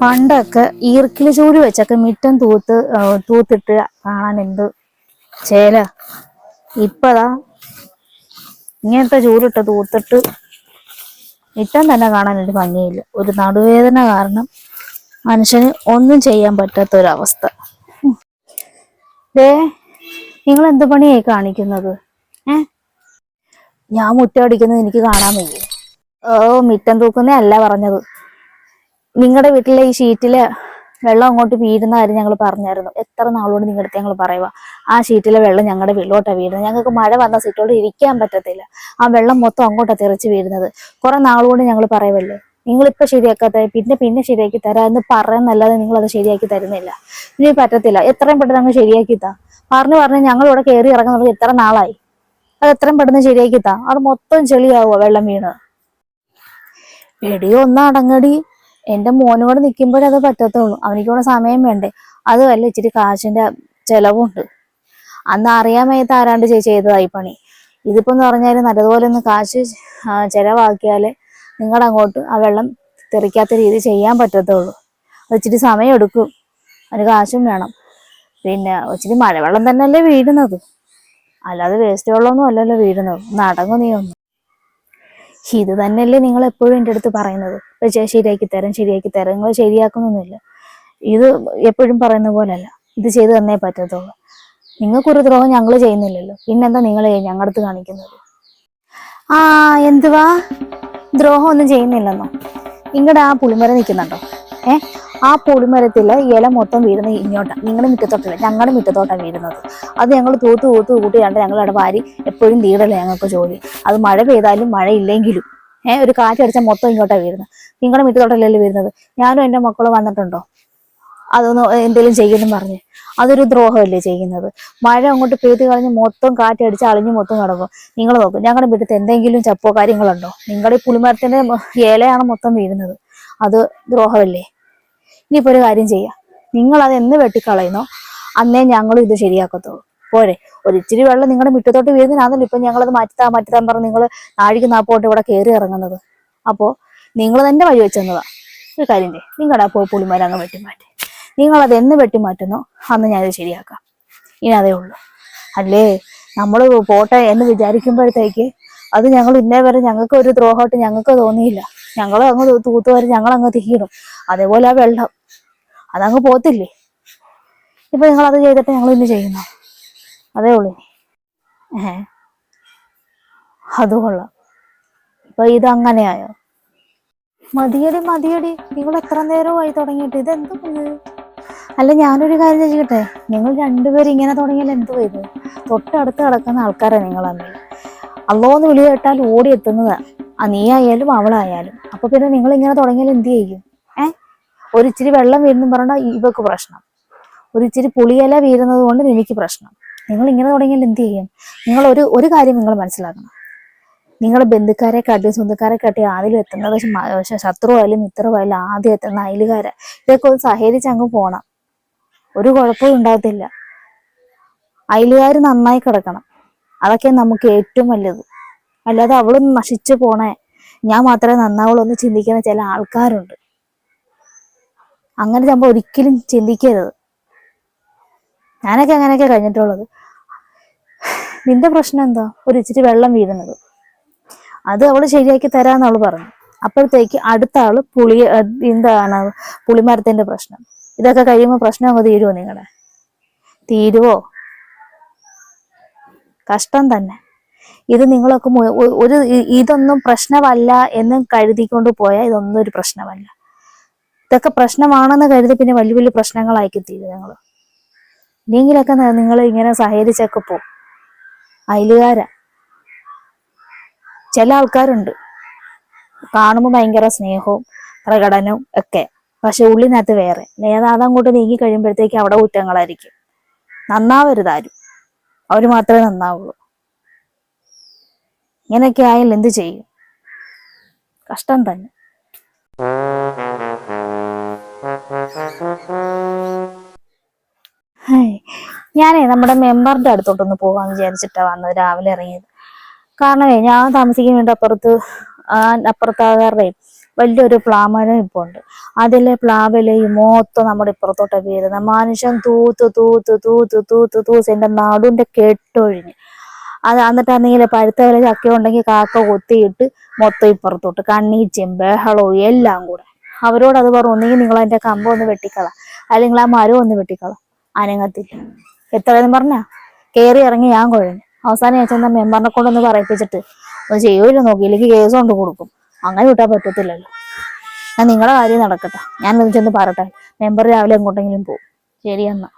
പണ്ടൊക്കെ ഈർക്കിൽ ചൂടി വെച്ചൊക്കെ മിറ്റം തൂത്ത് തൂത്തിട്ട് കാണാൻ എന്ത് ചേല. ഇപ്പതാ ഇങ്ങനത്തെ ചൂടിട്ട് തൂത്തിട്ട് മിറ്റം തന്നെ കാണാൻ ഒരു ഭംഗിയില്ല. ഒരു നടുവേദന കാരണം മനുഷ്യന് ഒന്നും ചെയ്യാൻ പറ്റാത്ത ഒരവസ്ഥ. ദേ നിങ്ങൾ എന്ത് പണിയായി കാണിക്കുന്നത്? ഏ? ഞാൻ മുറ്റമടിക്കുന്നത് എനിക്ക് കാണാൻ വയ്യ. ഓ മിറ്റം തൂക്കുന്നേ അല്ല പറഞ്ഞത്. നിങ്ങളുടെ വീട്ടിലെ ഈ ഷീറ്റിൽ വെള്ളം അങ്ങോട്ട് വീഴുന്ന കാര്യം ഞങ്ങൾ പറഞ്ഞായിരുന്നു. എത്ര നാളോട് നിങ്ങളുടെ ഞങ്ങൾ പറയുക ആ ഷീറ്റിലെ വെള്ളം ഞങ്ങളുടെ വീട്ടിലോട്ടാണ് വീഴുന്നത്. ഞങ്ങൾക്ക് മഴ വന്ന സീറ്റോട് ഇരിക്കാൻ പറ്റത്തില്ല. ആ വെള്ളം മൊത്തം അങ്ങോട്ടാണ് തെറിച്ച് വീഴുന്നത്. കുറെ നാളുകൊണ്ട് ഞങ്ങൾ പറയുമല്ലേ നിങ്ങളിപ്പോൾ ശരിയാക്കാത്ത പിന്നെ പിന്നെ ശരിയാക്കി തരാം എന്ന് പറയുന്നല്ലാതെ നിങ്ങൾ അത് ശരിയാക്കി തരുന്നില്ല. ഇനി പറ്റത്തില്ല. എത്രയും പെട്ടെന്ന് അങ്ങ് ശരിയാക്കി താ പറഞ്ഞു പറഞ്ഞ് ഞങ്ങൾ ഇവിടെ കയറി ഇറങ്ങുന്നത് എത്ര നാളായി. അത് എത്രയും പെട്ടെന്ന് ശരിയാക്കി താ മൊത്തം ചെളിയാവുക വെള്ളം വീണ്. എടിയോ ഒന്ന് എന്റെ മോനോട് നിൽക്കുമ്പോഴത് പറ്റത്തുള്ളൂ. അവനിക്ക് സമയം വേണ്ടേ. അതുമല്ല ഇച്ചിരി കാശിന്റെ ചെലവുണ്ട്. അന്ന് അറിയാൻ മേത്ത് ആരാണ്ട് ചെയ്തതായി പണി. ഇതിപ്പോ എന്ന് പറഞ്ഞാൽ നല്ലതുപോലെ ഒന്ന് കാശ് ചെലവാക്കിയാൽ നിങ്ങളുടെ അങ്ങോട്ട് ആ വെള്ളം തെറിക്കാത്ത രീതി ചെയ്യാൻ പറ്റത്തുള്ളൂ. അത് ഇച്ചിരി സമയം എടുക്കും. അതിന് കാശും വേണം. പിന്നെ ഇച്ചിരി മഴവെള്ളം തന്നെയല്ലേ വീഴുന്നത്. അല്ലാതെ വേസ്റ്റ് വെള്ളമൊന്നും അല്ലല്ലോ വീഴുന്നത്. നടങ്ങുന്നേ നീ ഒന്ന് ഇത് തന്നെയല്ലേ നിങ്ങൾ എപ്പോഴും എന്റെ അടുത്ത് പറയുന്നത്? ശരിയാക്കി തരാം ശരിയാക്കി തരാം. നിങ്ങൾ ശരിയാക്കുന്നൊന്നുമില്ല. ഇത് എപ്പോഴും പറയുന്ന പോലെയല്ല. ഇത് ചെയ്തു തന്നേ പറ്റത്തുള്ളൂ. നിങ്ങൾക്കൊരു ദ്രോഹം ഞങ്ങൾ ചെയ്യുന്നില്ലല്ലോ. പിന്നെന്താ നിങ്ങൾ ഞങ്ങളുടെ അടുത്ത് കാണിക്കുന്നത്? ആ എന്തുവാ? ദ്രോഹം ഒന്നും ചെയ്യുന്നില്ലെന്നോ? നിങ്ങളുടെ ആ പുളിമരം നിൽക്കുന്നുണ്ടോ? ഏ? ആ പുളിമരത്തിലെ ഇല മൊത്തം വീഴുന്ന ഇങ്ങോട്ടാണ് നിങ്ങളുടെ മുറ്റത്തോട്ടല്ല ഞങ്ങളുടെ മുറ്റത്തോട്ടാണ് വീഴുന്നത്. അത് ഞങ്ങൾ തൂത്ത് തൂത്ത് കൂട്ടിയാണ്ട് ഞങ്ങൾ അവിടെ വാരി എപ്പോഴും തീടല്ലേ ഞങ്ങൾക്ക് ജോലി. അത് മഴ പെയ്താലും മഴ ഇല്ലെങ്കിലും ഏഹ് ഒരു കാറ്റടിച്ചാൽ മൊത്തം ഇങ്ങോട്ടാണ് വീഴുന്നത്. നിങ്ങളുടെ മുറ്റത്തോട്ടല്ലല്ലോ വീഴുന്നത്? ഞാനും എന്റെ മക്കളും വന്നിട്ടുണ്ടോ? അതൊന്ന് എന്തെങ്കിലും ചെയ്യുന്നു പറഞ്ഞ്. അതൊരു ദ്രോഹമല്ലേ ചെയ്യുന്നത്? മഴ അങ്ങോട്ട് പെയ്ത് കളഞ്ഞ് മൊത്തം കാറ്റടിച്ച് അളിഞ്ഞ് മൊത്തം കിടക്കും നിങ്ങൾ നോക്കും ഞങ്ങളുടെ വീട്ടിൽ എന്തെങ്കിലും ചപ്പോ കാര്യങ്ങളുണ്ടോ? നിങ്ങളുടെ ഈ പുളിമരത്തിന്റെ ഏലയാണ് മൊത്തം വീഴുന്നത്. അത് ദ്രോഹമല്ലേ? ഇനിയിപ്പോ ഒരു കാര്യം ചെയ്യാം. നിങ്ങൾ അത് എന്ന് വെട്ടിക്കളയുന്നോ? അന്നേ ഞങ്ങളും ഇത് ശരിയാക്കത്തുള്ളൂ. പോരെ. ഒരു ഇച്ചിരി വെള്ളം നിങ്ങളുടെ മുറ്റത്തോട്ട് വീഴുന്നതിനാണല്ലോ ഇപ്പൊ ഞങ്ങളത് മാറ്റിത്താ മാറ്റിത്താൻ പറഞ്ഞ് നിങ്ങൾ നാഴിക്ക് നാപ്പോട്ട് ഇവിടെ കയറി ഇറങ്ങുന്നത്. അപ്പോ നിങ്ങൾ തന്നെ വഴി വെച്ചെന്നതാ. ഒരു കാര്യം ചെയ്യും. നിങ്ങളുടെ ആ പു- പുളിമരം അങ്ങ് വെട്ടി മാറ്റി നിങ്ങളത് എന്ന് വെട്ടിമാറ്റുന്നോ? അന്ന് ഞാനത് ശരിയാക്കാം. ഇനി അതേ ഉള്ളൂ. അല്ലേ? നമ്മൾ പോട്ടെ എന്ന് വിചാരിക്കുമ്പോഴത്തേക്ക് അത് ഞങ്ങൾ ഇന്നേ വരെ ഞങ്ങൾക്ക് ഒരു ദ്രോഹമായിട്ട് ഞങ്ങൾക്ക് തോന്നിയില്ല. ഞങ്ങൾ അങ്ങ് തൂത്തുവരെ ഞങ്ങൾ അങ്ങ് തീരും അതേപോലെ ആ വെള്ളം അതങ്ങ് പോത്തില്ലേ ഇപ്പൊ നിങ്ങൾ അത് ചെയ്തിട്ട് ഞങ്ങൾ ഇന്ന് ചെയ്യുന്നു. അതേ ഉള്ളൂ. ഏ അത് കൊള്ളാം. ഇപ്പൊ ഇത് അങ്ങനെയായോ? മതിയടി മതിയടി. നിങ്ങൾ എത്ര നേരമായി തുടങ്ങിയിട്ട്? ഇത് എന്ത് അല്ല ഞാനൊരു കാര്യം ചോദിക്കട്ടെ? നിങ്ങൾ രണ്ടുപേരും ഇങ്ങനെ തുടങ്ങിയാൽ എന്ത് ഇത് തൊട്ടടുത്ത് കിടക്കുന്ന ആൾക്കാരാണ് നിങ്ങൾ തമ്മിൽ അള്ളോന്ന് വിളി കേട്ടാൽ ഓടി എത്തുന്നതാ. ആ നീ ആയാലും അവളായാലും. അപ്പൊ പിന്നെ നിങ്ങൾ ഇങ്ങനെ തുടങ്ങിയാൽ എന്ത് ചെയ്യും? ഏ ഒരു ഇച്ചിരി വെള്ളം വീഴുന്നു പറഞ്ഞാൽ ഇവക്ക് പ്രശ്നം. ഒരിച്ചിരി പുളിയില വീഴുന്നത് കൊണ്ട് എനിക്ക് പ്രശ്നം. നിങ്ങൾ ഇങ്ങനെ തുടങ്ങിയാൽ എന്ത് ചെയ്യും? നിങ്ങൾ ഒരു ഒരു കാര്യം നിങ്ങൾ മനസ്സിലാക്കണം. നിങ്ങൾ ബന്ധുക്കാരെ കാട്ടി സ്വന്തക്കാരെ കാട്ടി ആദ്യം എത്തുന്നത് ശത്രുവായാലും മിത്രമായാലും ആദ്യം എത്തുന്ന അയലുകാരെ ഇതൊക്കെ ഒന്ന് സഹകരിച്ച് അങ്ങ് പോണം. ഒരു കുഴപ്പവും ഉണ്ടാകത്തില്ല. അയലുകാർ നന്നായി കിടക്കണം. അതൊക്കെ നമുക്ക് ഏറ്റവും വലുത്. അല്ലാതെ അവളൊന്ന് നശിച്ചു പോണേ. ഞാൻ മാത്രമേ നന്നാവുള്ളൂ എന്ന് ചിന്തിക്കുന്ന ചില ആൾക്കാരുണ്ട്. അങ്ങനെ നമ്മൾ ഒരിക്കലും ചിന്തിക്കരുത്. ഞാനൊക്കെ അങ്ങനെയൊക്കെ കഴിഞ്ഞിട്ടുള്ളത്. നിന്റെ പ്രശ്നം എന്താ? ഒരു ഇച്ചിരി വെള്ളം വീഴുന്നത്. അത് അവൾ ശരിയാക്കി തരാന്ന് അവൾ പറഞ്ഞു. അപ്പോഴത്തേക്ക് അടുത്ത ആൾ പുളി എന്താണ്? പുളിമരത്തിന്റെ പ്രശ്നം. ഇതൊക്കെ കഴിയുമ്പോൾ പ്രശ്നം അങ്ങ് തീരുവോ നിങ്ങളുടെ തീരുവോ? കഷ്ടം തന്നെ. ഇത് നിങ്ങളൊക്കെ ഒരു ഇതൊന്നും പ്രശ്നമല്ല എന്ന് കരുതിക്കൊണ്ട് പോയാൽ ഇതൊന്നും ഒരു പ്രശ്നമല്ല. ഇതൊക്കെ പ്രശ്നമാണെന്ന് കരുതി പിന്നെ വലിയ വലിയ പ്രശ്നങ്ങളാക്കി തീരും ഞങ്ങൾ ഇനിയെങ്കിലൊക്കെ നിങ്ങൾ ഇങ്ങനെ സഹകരിച്ചൊക്കെ പോ. അയലുകാരാ. ചില ആൾക്കാരുണ്ട്. കാണുമ്പോൾ ഭയങ്കര സ്നേഹവും പ്രകടനവും ഒക്കെ. പക്ഷെ ഉള്ളിനകത്ത് വേറെ. നേതാ അങ്ങോട്ട് നീങ്ങി കഴിയുമ്പോഴത്തേക്ക് അവിടെ കുറ്റങ്ങളായിരിക്കും. നന്നാവരുതാരും അവർ മാത്രമേ നന്നാവുള്ളൂ. ഇങ്ങനെയൊക്കെ ആയാൽ എന്ത് ചെയ്യും? കഷ്ടം തന്നെ. ഞാനേ നമ്മുടെ മെമ്പറിന്റെ അടുത്തോട്ടൊന്ന് പോകാന്ന് വിചാരിച്ചിട്ടാ വന്നത് രാവിലെ ഇറങ്ങിയത്. കാരണമേ ഞാൻ താമസിക്കാൻ വേണ്ടി അപ്പുറത്ത് അപ്പുറത്താകാരുടെ വലിയൊരു പ്ലാമരം ഇപ്പോൾ ഉണ്ട്. അതിലെ പ്ലാവിലെ ഈ മൊത്തം നമ്മുടെ ഇപ്പുറത്തോട്ട് വീരുന്ന മനുഷ്യൻ തൂത്ത് തൂത്ത് തൂത്ത് തൂത്ത് തൂത്ത് എന്റെ നാടിന്റെ കെട്ടൊഴിഞ്ഞ്. അത് എന്നിട്ടാണെങ്കിൽ പഴുത്ത വില ചക്ക ഉണ്ടെങ്കിൽ കാക്ക കൊത്തിയിട്ട് മൊത്തം ഇപ്പുറത്തോട്ട്. കണ്ണീച്ചയും ബഹളവും എല്ലാം കൂടെ. അവരോട് അത് പറഞ്ഞു ഒന്നെങ്കിൽ നിങ്ങൾ അതിന്റെ കമ്പം ഒന്ന് വെട്ടിക്കള. അല്ലെങ്കിൽ ആ മരം ഒന്ന് വെട്ടിക്കള. അനങ്ങത്തില്ല. എത്രയെന്ന് പറഞ്ഞാ? കയറി ഇറങ്ങി ഞാൻ കുഴഞ്ഞു. അവസാനം ഞാൻ ചെന്ന മെമ്പറിനെ കൊണ്ടൊന്ന് പറയിപ്പിച്ചിട്ട് ഒന്ന് ചെയ്യൂല നോക്കി ഇല്ലെങ്കിൽ കേസ് കൊണ്ട് കൊടുക്കും. അങ്ങനെ വിട്ടാൽ പറ്റത്തില്ലല്ലോ. ഞാൻ നിങ്ങളുടെ കാര്യം നടക്കട്ടെ. ഞാൻ ചെന്ന് പറട്ടെ മെമ്പർ രാവിലെ എങ്ങോട്ടെങ്കിലും പോകും. ശരി എന്നാ.